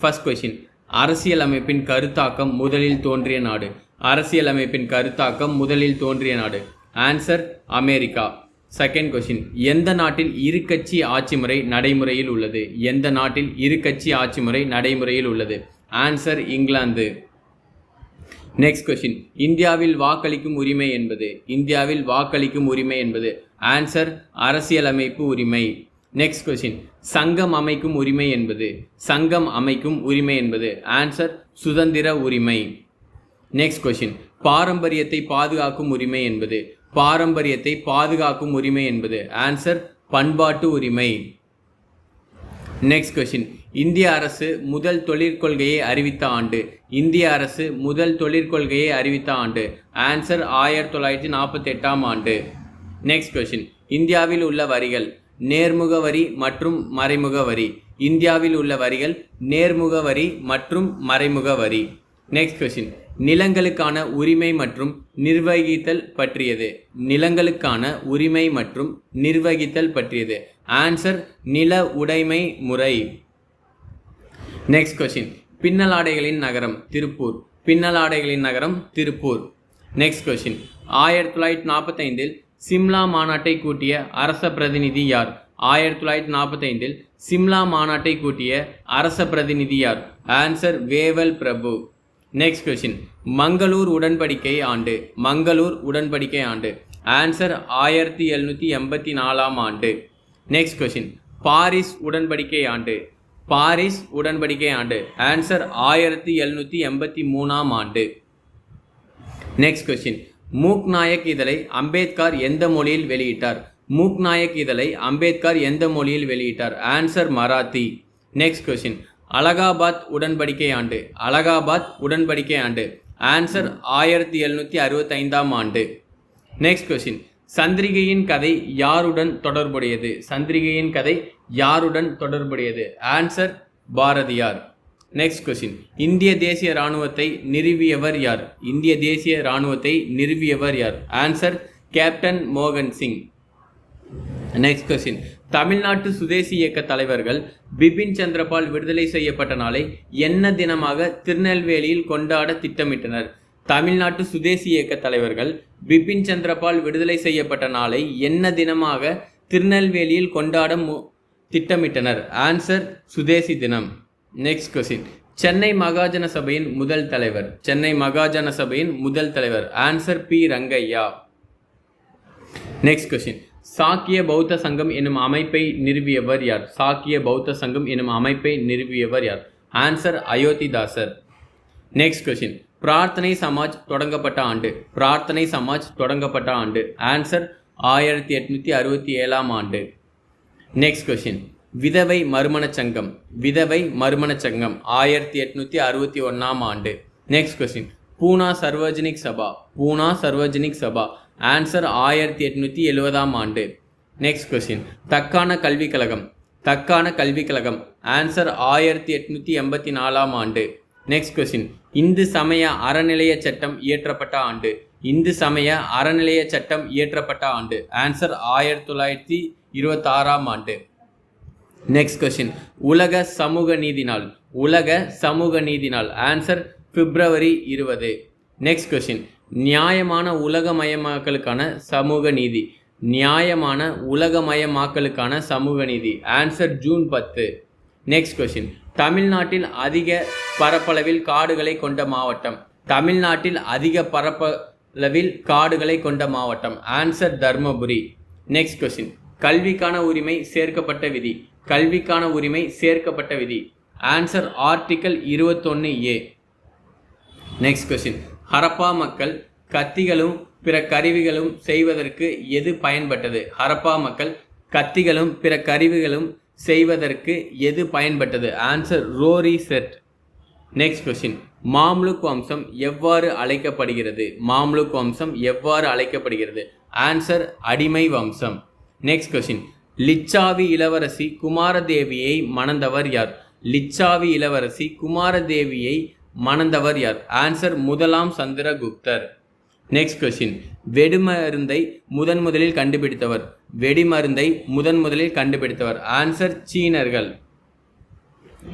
First question அரசியல் அமைப்பின் கருத்தாக்கம் முதலில் தோன்றிய நாடு. அரசியல் அமைப்பின் கருத்தாக்கம் முதலில் தோன்றிய நாடு. ஆன்சர் அமெரிக்கா செகண்ட் கொஷின் எந்த நாட்டில் இரு கட்சி ஆட்சி முறை நடைமுறையில் உள்ளது? எந்த நாட்டில் இரு கட்சி ஆட்சி முறை நடைமுறையில் உள்ளது? ஆன்சர் இங்கிலாந்து நெக்ஸ்ட் கொஷின் இந்தியாவில் வாக்களிக்கும் உரிமை என்பது? இந்தியாவில் வாக்களிக்கும் உரிமை என்பது? ஆன்சர் அரசியலமைப்பு உரிமை. நெக்ஸ்ட் கொஸ்டின் சங்கம் அமைக்கும் உரிமை என்பது. சங்கம் அமைக்கும் உரிமை என்பது. ஆன்சர் சுதந்திர உரிமை. நெக்ஸ்ட் கொஸ்டின் பாரம்பரியத்தை பாதுகாக்கும் உரிமை என்பது. பாரம்பரியத்தை பாதுகாக்கும் உரிமை என்பது. ஆன்சர் பண்பாட்டு உரிமை. நெக்ஸ்ட் கொஸ்டின் இந்திய அரசு முதல் தொழிற்கொள்கையை அறிவித்த ஆண்டு. இந்திய அரசு முதல் தொழிற்கொள்கையை அறிவித்த ஆண்டு. ஆன்சர் ஆயிரத்தி தொள்ளாயிரத்தி நாற்பத்தி எட்டாம் ஆண்டு. நெக்ஸ்ட் கொஸ்டின் இந்தியாவில் உள்ள வரிகள். நேர்முக வரி மற்றும் மறைமுக வரி. இந்தியாவில் உள்ள வரிகள் நேர்முக வரி மற்றும் மறைமுக வரி. நெக்ஸ்ட் கொஸ்டின் நிலங்களுக்கான உரிமை மற்றும் நிர்வகித்தல் பற்றியது. நிலங்களுக்கான உரிமை மற்றும் நிர்வகித்தல் பற்றியது. ஆன்சர் நில உடைமை முறை. நெக்ஸ்ட் கொஸ்டின் பின்னலாடைகளின் நகரம் திருப்பூர். பின்னலாடைகளின் நகரம் திருப்பூர். நெக்ஸ்ட் கொஸ்டின் ஆயிரத்தி தொள்ளாயிரத்தி நாற்பத்தைந்தில் சிம்லா மாநாட்டை கூட்டிய அரச பிரதிநிதி யார்? ஆயிரத்தி தொள்ளாயிரத்தி நாற்பத்தைந்தில் சிம்லா மாநாட்டை கூட்டிய அரச பிரதிநிதி யார்? ஆன்சர் வேவல் பிரபு. நெக்ஸ்ட் கொஸ்டின் மங்களூர் உடன்படிக்கை ஆண்டு. மங்களூர் உடன்படிக்கை ஆண்டு. ஆன்சர் ஆயிரத்தி எழுநூற்றி எண்பத்தி நாலாம் ஆண்டு. நெக்ஸ்ட் கொஸ்டின் பாரிஸ் உடன்படிக்கை ஆண்டு. பாரிஸ் உடன்படிக்கை ஆண்டு. ஆன்சர் ஆயிரத்தி எழுநூற்றி எண்பத்தி மூணாம் ஆண்டு. நெக்ஸ்ட் கொஸ்டின் மூக் நாயக் இதழை அம்பேத்கர் எந்த மொழியில் வெளியிட்டார்? மூக் நாயக் இதழை அம்பேத்கர் எந்த மொழியில் வெளியிட்டார்? Answer Marathi. Next question Allahabad உடன்படிக்கை ஆண்டு. அலகாபாத் உடன்படிக்கை ஆண்டு. ஆன்சர் ஆயிரத்தி எழுநூற்றி அறுபத்தைந்தாம் ஆண்டு. நெக்ஸ்ட் கொஸ்டின் சந்திரிகையின் கதை யாருடன் தொடர்புடையது? சந்திரிகையின் கதை யாருடன் தொடர்புடையது? ஆன்சர் பாரதியார். நெக்ஸ்ட் கொஸ்டின் இந்திய தேசிய இராணுவத்தை நிறுவியவர் யார்? இந்திய தேசிய இராணுவத்தை நிறுவியவர் யார்? ஆன்சர் கேப்டன் மோகன் சிங் நெக்ஸ்ட் கொஸ்டின் தமிழ்நாட்டு சுதேசி இயக்க தலைவர்கள் பிபின் சந்திரபால் விடுதலை செய்யப்பட்ட நாளை என்ன தினமாக திருநெல்வேலியில் கொண்டாட திட்டமிட்டனர்? தமிழ்நாட்டு சுதேசி இயக்க தலைவர்கள் பிபின் சந்திரபால் விடுதலை செய்யப்பட்ட நாளை என்ன தினமாக திருநெல்வேலியில் கொண்டாட மு- திட்டமிட்டனர்? ஆன்சர் சுதேசி தினம். நெக்ஸ்ட் கொஸ்டின் சென்னை மகாஜன சபையின் முதல் தலைவர். சென்னை மகாஜன சபையின் முதல் தலைவர். Answer P Rangaiah. Next question Sakya Bauddha Sangam எனும் அமைப்பை நிறுவியவர் யார்? சாக்கிய பௌத்த சங்கம் எனும் அமைப்பை நிறுவியவர் யார்? ஆன்சர் அயோத்திதாசர். நெக்ஸ்ட் கொஸ்டின் பிரார்த்தனை சமாஜ் தொடங்கப்பட்ட ஆண்டு. பிரார்த்தனை சமாஜ் தொடங்கப்பட்ட ஆண்டு. ஆன்சர் ஆயிரத்தி எட்நூற்றி அறுபத்தி ஏழாம் ஆண்டு. நெக்ஸ்ட் கொஸ்டின் விதவை மறுமணச் சங்கம் விதவை மறுமணச் சங்கம் ஆயிரத்தி எட்நூற்றி அறுபத்தி ஒன்றாம் ஆண்டு. Next question Poona Sarvajanik Sabha Poona Sarvajanik Sabha. Answer ஆயிரத்தி எட்நூற்றி எழுபதாம் ஆண்டு. நெக்ஸ்ட் கொஸ்டின் தக்கான கல்விக் கழகம் தக்கான கல்விக் கழகம். ஆன்சர் ஆயிரத்தி எட்நூற்றி எண்பத்தி நாலாம் ஆண்டு. நெக்ஸ்ட் கொஸ்டின் இந்து சமய அறநிலைய சட்டம் இயற்றப்பட்ட ஆண்டு. இந்து சமய அறநிலைய சட்டம் இயற்றப்பட்ட ஆண்டு. ஆன்சர் ஆயிரத்தி தொள்ளாயிரத்தி இருபத்தாறாம் ஆண்டு. நெக்ஸ்ட் கொஸ்டின் உலக சமூக நீதி நாள். உலக சமூக நீதி நாள். ஆன்சர் பிப்ரவரி இருபது. நெக்ஸ்ட் கொஸ்டின் நியாயமான உலகமயமாக்கலுக்கான சமூக நீதி. நியாயமான உலகமயமாக்கலுக்கான சமூக நீதி. ஆன்சர் ஜூன் பத்து. நெக்ஸ்ட் கொஸ்டின் தமிழ்நாட்டில் அதிக பரப்பளவில் காடுகளை கொண்ட மாவட்டம். தமிழ்நாட்டில் அதிக பரப்பளவில் காடுகளை கொண்ட மாவட்டம். ஆன்சர் தர்மபுரி. நெக்ஸ்ட் கொஸ்டின் கல்விக்கான உரிமை சேர்க்கப்பட்ட விதி. கல்விக்கான உரிமை சேர்க்கப்பட்ட விதி. ஆன்சர் ஆர்டிக்கல் இருபத்தொன்று ஏ நெக்ஸ்ட் கொஸ்டின் ஹரப்பா மக்கள் கத்திகளும் பிற கருவிகளும் செய்வதற்கு எது பயன்பட்டது? ஹரப்பா மக்கள் கத்திகளும் பிற கருவிகளும் செய்வதற்கு எது பயன்பட்டது? ஆன்சர் ரோரி செட் நெக்ஸ்ட் கொஸ்டின் மாம்லுக் வம்சம் எவ்வாறு அழைக்கப்படுகிறது? மாம்லுக் வம்சம் எவ்வாறு அழைக்கப்படுகிறது? ஆன்சர் அடிமை வம்சம். நெக்ஸ்ட் கொஸ்டின் லிச்சாவி இளவரசி குமாரதேவியை மணந்தவர் யார்? லிச்சாவி இளவரசி குமாரதேவியை மணந்தவர் யார்? ஆன்சர் முதலாம் சந்திரகுப்தர். நெக்ஸ்ட் கொஸ்டின் வெடிமருந்தை முதன் முதலில் கண்டுபிடித்தவர். வெடிமருந்தை முதன் முதலில் கண்டுபிடித்தவர். ஆன்சர் சீனர்கள்.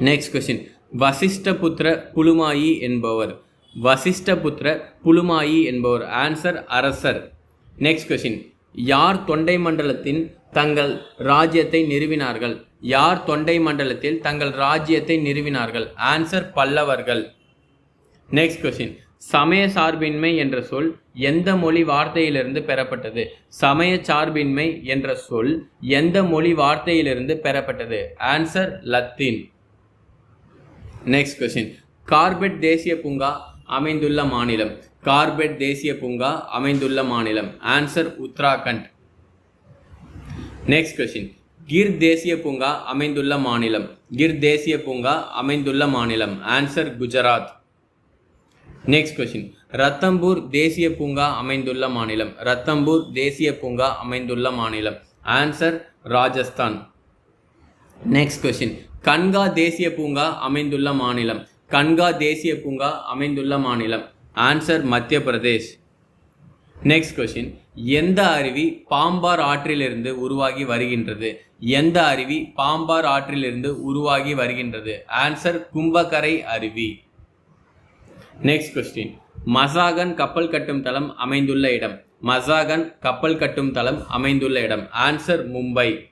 நெக்ஸ்ட் கொஸ்டின் வசிஷ்டபுத்திர புலுமாயி என்பவர். வசிஷ்டபுத்திர புலுமாயி என்பவர். ஆன்சர் அரசர். நெக்ஸ்ட் கொஸ்டின் யார் தொண்டை மண்டலத்தின் தங்கள் ராஜ்யத்தை நிறுவினார்கள். யார் தொண்டை மண்டலத்தில் தங்கள் ராஜ்யத்தை நிறுவினார்கள்? ஆன்சர் பல்லவர்கள். நெக்ஸ்ட் கொஸ்டின் சமய சார்பின்மை என்ற சொல் எந்த மொழி வார்த்தையிலிருந்து பெறப்பட்டது? சமய சார்பின்மை என்ற சொல் எந்த மொழி வார்த்தையிலிருந்து பெறப்பட்டது? Answer Latin. Next question Corbett தேசிய பூங்கா அமைந்துள்ள மாநிலம். கார்பெட் தேசிய பூங்கா அமைந்துள்ள மாநிலம். Answer Uttarakhand. Next question Gir தேசிய பூங்கா அமைந்துள்ள மாநிலம். கிர் தேசிய பூங்கா அமைந்துள்ள மாநிலம். Answer Gujarat. Next question Ranthambore தேசிய பூங்கா அமைந்துள்ள மாநிலம். ரத்தம்பூர் தேசிய பூங்கா அமைந்துள்ள மாநிலம். Answer Rajasthan. Next question Kanha தேசிய பூங்கா அமைந்துள்ள மாநிலம். கன்கா தேசிய பூங்கா அமைந்துள்ள மாநிலம். ஆன்சர் மத்திய பிரதேஷ் நெக்ஸ்ட் கொஸ்டின் எந்த அருவி பாம்பார் ஆற்றிலிருந்து உருவாகி வருகின்றது? எந்த அருவி பாம்பார் ஆற்றிலிருந்து உருவாகி வருகின்றது? ஆன்சர் கும்பகரை அருவி. நெக்ஸ்ட் கொஸ்டின் மசாகன் கப்பல் கட்டும் தளம் அமைந்துள்ள இடம். மசாகன் கப்பல் கட்டும் தளம் அமைந்துள்ள இடம். Answer Mumbai.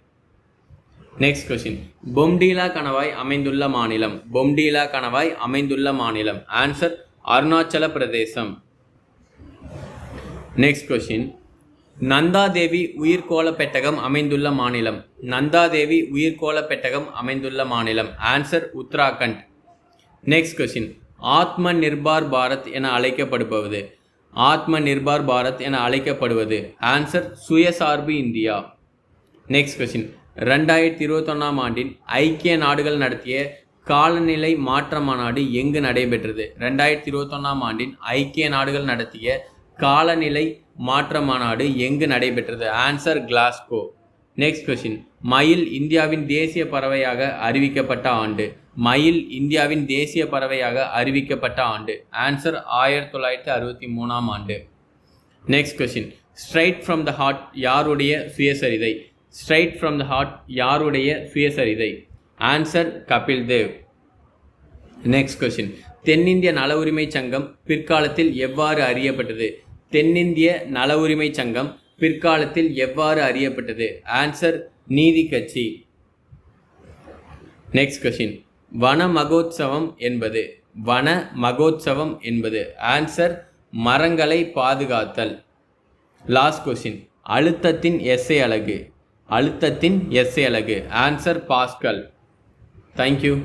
Next question Bomdila கணவாய் அமைந்துள்ள மாநிலம். பொம்டீலா கணவாய் அமைந்துள்ள மாநிலம். ஆன்சர் அருணாச்சல பிரதேசம். நெக்ஸ்ட் கொஸ்டின் நந்தாதேவி உயிர்கோள பெட்டகம் அமைந்துள்ள மாநிலம். நந்தாதேவி உயிர்கோள பெட்டகம் அமைந்துள்ள மாநிலம். Answer Uttarakhand. Next question Atma Nirbhar Bharat என அழைக்கப்படுபவது. ஆத்ம நிர்பார் பாரத் என அழைக்கப்படுவது. ஆன்சர் சுயசார்பு இந்தியா. நெக்ஸ்ட் கொஸ்டின் ரெண்டாயிரத்தி இருபத்தொன்னாம் ஆண்டின் ஐக்கிய நாடுகள் நடத்திய காலநிலை மாற்ற மாநாடு எங்கு நடைபெற்றது? ரெண்டாயிரத்தி இருபத்தொன்னாம் ஆண்டின் ஐக்கிய நாடுகள் நடத்திய காலநிலை மாற்ற மாநாடு எங்கு நடைபெற்றது? ஆன்சர் கிளாஸ்கோ நெக்ஸ்ட் கொஷின் மயில் இந்தியாவின் தேசிய பறவையாக அறிவிக்கப்பட்ட ஆண்டு. மயில் இந்தியாவின் தேசிய பறவையாக அறிவிக்கப்பட்ட ஆண்டு. ஆன்சர் ஆயிரத்தி தொள்ளாயிரத்தி அறுபத்தி மூணாம் ஆண்டு. Next question straight from the heart யாருடைய சுயசரிதை? ஸ்ட்ரைட் ஃப்ரம் த ஹார்ட் யாருடைய சுயசரிதை? Answer Kapil Dev next question தென்னிந்திய நல உரிமை சங்கம் பிற்காலத்தில் எவ்வாறு அறியப்பட்டது? தென்னிந்திய நல உரிமை சங்கம் பிற்காலத்தில் எவ்வாறு அறியப்பட்டது? ஆன்சர் நீதி கட்சி. நெக்ஸ்ட் கொஷின் வன மகோத்சவம் என்பது வன மகோத்சவம் என்பது. ஆன்சர் மரங்களை பாதுகாத்தல். லாஸ்ட் கொஷின் அழுத்தத்தின் எஸ்ஐ அழகு. அழுத்தத்தின் எஸ்ஐ அழகு. Answer pascal thank you